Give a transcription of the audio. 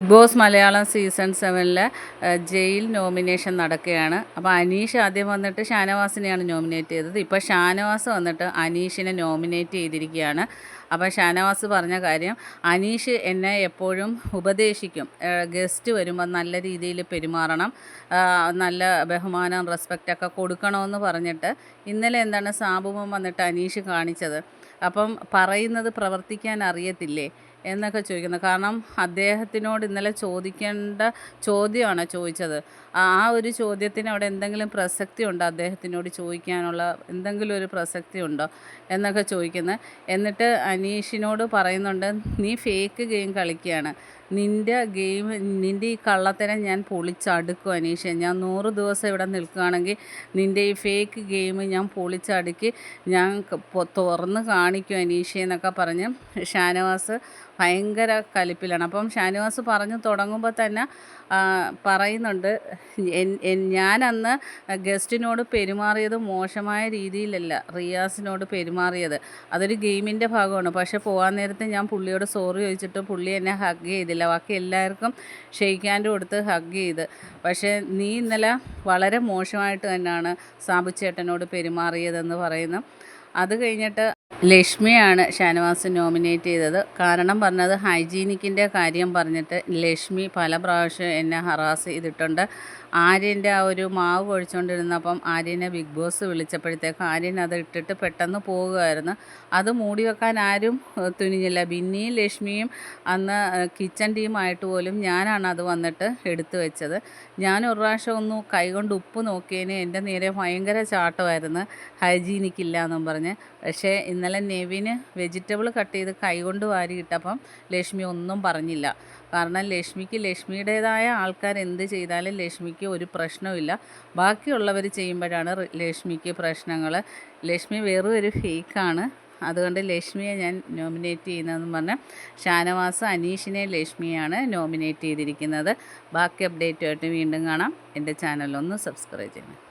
Big Boss Malayalam season സെവനിലെ jail nomination നടക്കുകയാണ്. അപ്പോൾ അനീഷ് ആദ്യം വന്നിട്ട് ഷാനവാസിനെയാണ് നോമിനേറ്റ് ചെയ്തത്. ഇപ്പോൾ ഷാനവാസ് വന്നിട്ട് അനീഷിനെ നോമിനേറ്റ് ചെയ്തിരിക്കുകയാണ്. അപ്പോൾ ഷാനവാസ് പറഞ്ഞ കാര്യം അനീഷ് എന്നെ എപ്പോഴും ഉപദേശിക്കും. ഗസ്റ്റ് വരുമ്പോൾ നല്ല രീതിയിൽ പെരുമാറണം. നല്ല ബഹുമാനം റെസ്പെക്റ്റ് ഒക്കെ കൊടുക്കണമെന്ന് പറഞ്ഞിട്ട് ഇന്നലെ എന്താണ് സാബുമം വന്നിട്ട് അനീഷ് കാണിച്ചത്. അപ്പം പറയുന്നത് പ്രവർത്തിക്കാൻ അറിയത്തില്ലേ എന്നൊക്കെ ചോദിക്കുന്നത് കാരണം അദ്ദേഹത്തിനോട് ഇന്നലെ ചോദിക്കേണ്ട ചോദ്യമാണ് ചോദിച്ചത്. ആ ഒരു ചോദ്യത്തിന് അവിടെ എന്തെങ്കിലും പ്രസക്തി ഉണ്ടോ? അദ്ദേഹത്തിനോട് ചോദിക്കാനുള്ള എന്തെങ്കിലും ഒരു പ്രസക്തി ഉണ്ടോ? എന്നൊക്കെ ചോദിക്കുന്നത് എന്നിട്ട് അനീഷിനോട് പറയുന്നുണ്ട് നീ ഫേക്ക് ഗെയിം കളിക്കുകയാണ്. നിന്റെ ഗെയിം നിന്റെ ഈ കള്ളത്തരം ഞാൻ പൊളിച്ചടുക്കും അനീഷ. ഞാൻ നൂറ് ദിവസം ഇവിടെ നിൽക്കുകയാണെങ്കിൽ നിന്റെ ഈ ഫേക്ക് ഗെയിം ഞാൻ പൊളിച്ചടുക്കി ഞാൻ തുറന്ന് കാണിക്കും അനീഷ എന്നൊക്കെ പറഞ്ഞ് ഷാനവാസ് ഭയങ്കര കലിപ്പിലാണ്. അപ്പം ഷാനവാസ് പറഞ്ഞു തുടങ്ങുമ്പോൾ തന്നെ പറയുന്നുണ്ട് ഞാനന്ന് ഗസ്റ്റിനോട് പെരുമാറിയത് മോശമായ രീതിയിലല്ല റിയാസിനോട് പെരുമാറിയത്. അതൊരു ഗെയിമിന്റെ ഭാഗമാണ്. പക്ഷേ പോകാൻ നേരത്ത് ഞാൻ പുള്ളിയോട് സോറി ചോദിച്ചിട്ട് പുള്ളി എന്നെ ഹഗ് ചെയ്തില്ല. ബാക്കി എല്ലാവർക്കും ഷെയ്ക്ക് ഹാൻഡ് കൊടുത്ത് ഹഗ് ചെയ്ത്. പക്ഷേ നീ ഇന്നലെ വളരെ മോശമായിട്ട് തന്നെയാണ് സാബു ചേട്ടനോട് പെരുമാറിയതെന്ന് പറയുന്നു. അത് കഴിഞ്ഞിട്ട് ലക്ഷ്മിയാണ് ഷാനവാസ് നോമിനേറ്റ് ചെയ്തത്. കാരണം പറഞ്ഞത് ഹൈജീനിക്കിന്റെ കാര്യം പറഞ്ഞിട്ട് ലക്ഷ്മി പല പ്രാവശ്യം എന്നെ ഹറാസ് ചെയ്തിട്ടുണ്ട്. ആര്യന്റെ ആ ഒരു മാവ് കുഴിച്ചുകൊണ്ടിരുന്നപ്പം ആര്യനെ ബിഗ് ബോസ് വിളിച്ചപ്പോഴത്തേക്ക് ആര്യൻ അത് ഇട്ടിട്ട് പെട്ടെന്ന് പോവുകയായിരുന്നു അത് മൂടി വെക്കാൻ ആരും തുനിഞ്ഞില്ല. ബിന്നിയും ലക്ഷ്മിയും അന്ന് കിച്ചൺ ടീമായിട്ട് പോലും ഞാനാണ് അത് വന്നിട്ട് എടുത്തു വെച്ചത്. ഞാൻ ഒരു പ്രാവശ്യം ഒന്ന് കൈകൊണ്ട് ഉപ്പ് നോക്കിയതിന് എന്റെ നേരെ ഭയങ്കര ചാട്ടമായിരുന്നു. ഹൈജീനിക്കില്ല എന്നും പറഞ്ഞ്. പക്ഷേ ഇന്നലെ നെവിന് വെജിറ്റബിൾ കട്ട് ചെയ്ത് കൈകൊണ്ട് വാരി ഇട്ടപ്പം ലക്ഷ്മി ഒന്നും പറഞ്ഞില്ല. കാരണം ലക്ഷ്മിക്ക് ലക്ഷ്മിയുടേതായ ആൾക്കാർ എന്ത് ചെയ്താലും ലക്ഷ്മിക്ക് ഒരു പ്രശ്നവുമില്ല. ബാക്കിയുള്ളവർ ചെയ്യുമ്പോഴാണ് ലക്ഷ്മിക്ക് പ്രശ്നങ്ങൾ ലക്ഷ്മി വെറും ഒരു ഫേക്കാണ്. അതുകൊണ്ട് ലക്ഷ്മിയെ ഞാൻ നോമിനേറ്റ് ചെയ്യുന്നതെന്ന് പറഞ്ഞാൽ ഷാനവാസ് അനീഷിനെ ലക്ഷ്മിയാണ് നോമിനേറ്റ് ചെയ്തിരിക്കുന്നത്. ബാക്കി അപ്ഡേറ്റുമായിട്ട് വീണ്ടും കാണാം. എന്റെ ചാനലൊന്ന് സബ്സ്ക്രൈബ് ചെയ്യണം.